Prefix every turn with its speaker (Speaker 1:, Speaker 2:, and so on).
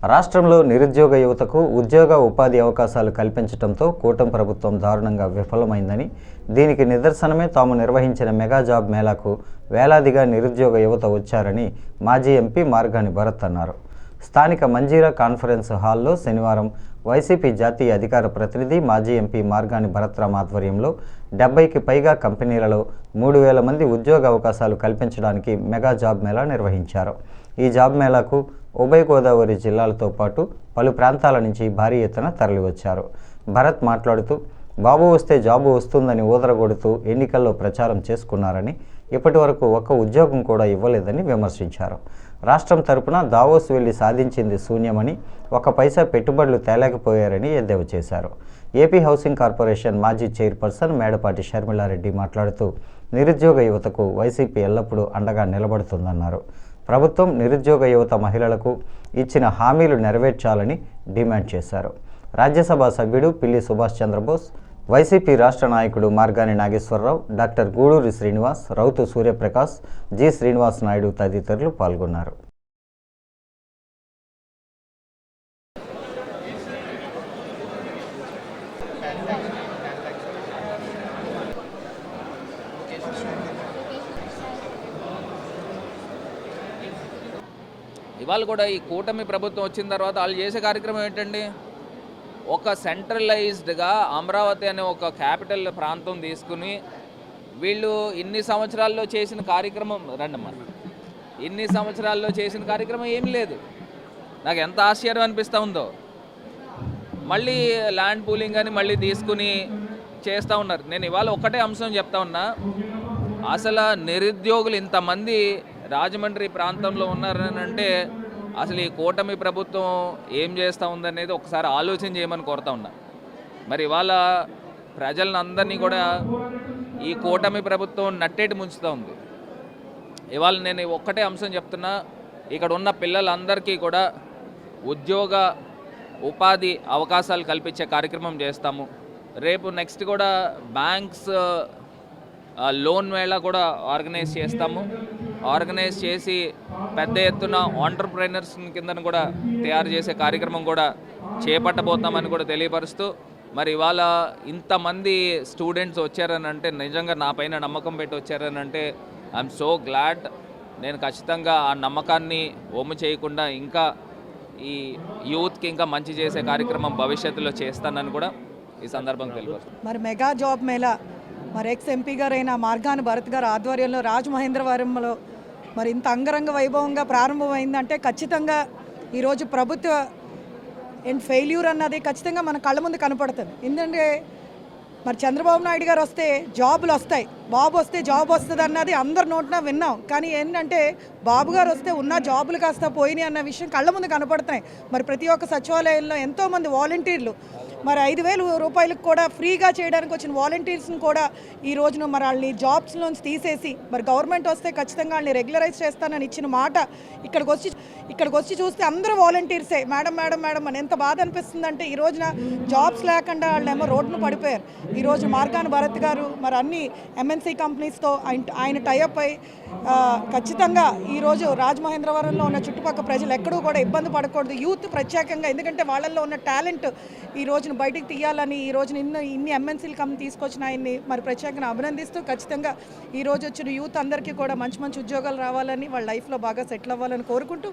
Speaker 1: రాష్ట్రంలో నిరుద్యోగ యువతకు ఉద్యోగ ఉపాధి అవకాశాలు కల్పించడంతో కూటమి ప్రభుత్వం దారుణంగా విఫలమైందని దీనికి నిదర్శనమే తాము నిర్వహించిన మెగా జాబ్ మేళాకు వేలాదిగా నిరుద్యోగ యువత వచ్చారని మాజీ ఎంపీ మార్గాని భరత్ అన్నారు. స్థానిక మంజీరా కాన్ఫరెన్స్ హాల్లో శనివారం వైసీపీ జాతీయ అధికార ప్రతినిధి మాజీ ఎంపీ మార్గాని భరత్రామ్ ఆధ్వర్యంలో డెబ్బైకి పైగా కంపెనీలలో మూడు వేల మంది ఉద్యోగ అవకాశాలు కల్పించడానికి మెగా జాబ్ మేళా నిర్వహించారు. ఈ జాబ్ మేళాకు ఉభయ గోదావరి జిల్లాలతో పాటు పలు ప్రాంతాల నుంచి భారీ ఎత్తున తరలివచ్చారు. భరత్ మాట్లాడుతూ బాబు వస్తే జాబు వస్తుందని ఊదరగొడుతూ ఎన్నికల్లో ప్రచారం చేసుకున్నారని ఇప్పటి వరకు ఒక్క ఉద్యోగం కూడా ఇవ్వలేదని విమర్శించారు. రాష్ట్రం తరపున దావోస్ వెళ్ళి సాధించింది శూన్యమని ఒక పైసా పెట్టుబడులు తేలేకపోయారని ఎద్దేవా చేశారు. ఏపీ హౌసింగ్ కార్పొరేషన్ మాజీ చైర్పర్సన్ మేడపాటి షర్మిలారెడ్డి మాట్లాడుతూ నిరుద్యోగ యువతకు వైసీపీ ఎల్లప్పుడూ అండగా నిలబడుతుందన్నారు. ప్రభుత్వం నిరుద్యోగ యువత మహిళలకు ఇచ్చిన హామీలు నెరవేర్చాలని డిమాండ్ చేశారు. రాజ్యసభ సభ్యుడు పిల్లి సుభాష్ చంద్రబోస్ వైసీపీ రాష్ట్ర నాయకుడు మార్గాని నాగేశ్వరరావు డాక్టర్ గూడూరి శ్రీనివాస్ రౌతు సూర్యప్రకాష్ జి శ్రీనివాస్ నాయుడు తదితరులు పాల్గొన్నారు.
Speaker 2: ఇవాళ కూడా ఈ కూటమి ప్రభుత్వం వచ్చిన తర్వాత వాళ్ళు చేసే కార్యక్రమం ఏంటండి? ఒక సెంట్రలైజ్డ్గా అమరావతి అనే ఒక క్యాపిటల్ ప్రాంతం తీసుకుని వీళ్ళు ఇన్ని సంవత్సరాల్లో చేసిన కార్యక్రమం రండమ్మా. ఇన్ని సంవత్సరాల్లో చేసిన కార్యక్రమం ఏం లేదు. నాకు ఎంత ఆశ్చర్యం అనిపిస్తూ ఉందో. మళ్ళీ ల్యాండ్ పూలింగ్ అని మళ్ళీ తీసుకుని చేస్తూ ఉన్నారు. నేను ఇవాళ ఒక్కటే అంశం చెప్తా ఉన్నా. అసలు నిరుద్యోగులు ఇంతమంది రాజమండ్రి ప్రాంతంలో ఉన్నారని అంటే అసలు ఈ కూటమి ప్రభుత్వం ఏం చేస్తూ ఉందనేది ఒకసారి ఆలోచన చేయమని కోరుతా ఉన్నా. మరి ఇవాళ ప్రజలందరినీ కూడా ఈ కూటమి ప్రభుత్వం నట్టేటి ముంచుతూ ఉంది. ఇవాళ నేను ఒక్కటే అంశం చెప్తున్నా ఇక్కడ ఉన్న పిల్లలందరికీ కూడా ఉద్యోగ ఉపాధి అవకాశాలు కల్పించే కార్యక్రమం చేస్తాము. రేపు నెక్స్ట్ కూడా బ్యాంక్స్ లోన్ వేళ కూడా ఆర్గనైజ్ చేస్తాము. ఆర్గనైజ్ చేసి పెద్ద ఎత్తున ఆంటర్ప్రైనర్స్ కింద కూడా తయారు చేసే కార్యక్రమం కూడా చేపట్టబోతామని కూడా తెలియపరుస్తూ మరి ఇవాళ ఇంతమంది స్టూడెంట్స్ వచ్చారని అంటే నిజంగా నా పైన నమ్మకం పెట్టి వచ్చారని అంటే ఐఎమ్ సో గ్లాడ్ నేను ఖచ్చితంగా ఆ నమ్మకాన్ని ఒమ్ము చేయకుండా ఇంకా ఈ యూత్కి ఇంకా మంచి చేసే కార్యక్రమం భవిష్యత్తులో చేస్తానని కూడా ఈ సందర్భంగా తెలియపరుస్తాను
Speaker 3: మరి మెగా జాబ్ మేళా మరి ఎక్స్ ఎంపీ గారైన మార్గాన భరత్ గారు ఆధ్వర్యంలో రాజమహేంద్రవరంలో మరి ఇంత అంగరంగ వైభవంగా ప్రారంభమైందంటే ఖచ్చితంగా ఈరోజు ప్రభుత్వ అండ్ ఫెయిల్యూర్ అన్నది ఖచ్చితంగా మన కళ్ళ ముందు కనపడుతుంది. ఎందుకంటే మరి చంద్రబాబు నాయుడు గారు వస్తే జాబులు వస్తాయి. బాబు వస్తే జాబ్ వస్తుంది అన్నది అందరి నోటిన విన్నాం. కానీ ఏంటంటే బాబు గారు వస్తే ఉన్న జాబులు కాస్త పోయినాయి అన్న విషయం కళ్ళ ముందు కనపడుతున్నాయి. మరి ప్రతి ఒక్క సచివాలయంలో ఎంతోమంది వాలంటీర్లు. మరి ఐదు వేలు రూపాయలకు కూడా ఫ్రీగా చేయడానికి వచ్చిన వాలంటీర్స్ని కూడా ఈ రోజున మరి వాళ్ళని జాబ్స్లోంచి తీసేసి మరి గవర్నమెంట్ వస్తే ఖచ్చితంగా వాళ్ళని రెగ్యులరైజ్ చేస్తానని ఇచ్చిన మాట ఇక్కడికి వచ్చి ఇక్కడికి వచ్చి చూస్తే అందరూ వాలంటీర్సే. మేడం మేడం మేడం అని ఎంత బాధ అనిపిస్తుందంటే ఈ రోజున జాబ్స్ లేకుండా వాళ్ళేమో రోడ్డును పడిపోయారు. ఈ రోజు మార్గాన్ భరత్ గారు మరి అన్ని ఎంఎన్సీ కంపెనీస్తో ఆయన ఆయన టైఅప్ అయి ఖచ్చితంగా ఖచ్చితంగా ఈరోజు రాజమహేంద్రవరంలో ఉన్న చుట్టుపక్కల ప్రజలు ఎక్కడూ కూడా ఇబ్బంది పడకూడదు. యూత్ ప్రత్యేకంగా ఎందుకంటే వాళ్ళల్లో ఉన్న టాలెంట్ ఈ రోజును బయటికి తీయాలని ఈ రోజున ఇన్ని ఇన్ని ఎమ్మెన్సీలు కమ్ తీసుకొచ్చిన ఆయన్ని మరి ప్రత్యేకంగా అభినందిస్తూ ఖచ్చితంగా ఈ రోజు వచ్చిన యూత్ అందరికీ కూడా మంచి మంచి ఉద్యోగాలు రావాలని వాళ్ళ లైఫ్లో బాగా సెటిల్ అవ్వాలని కోరుకుంటూ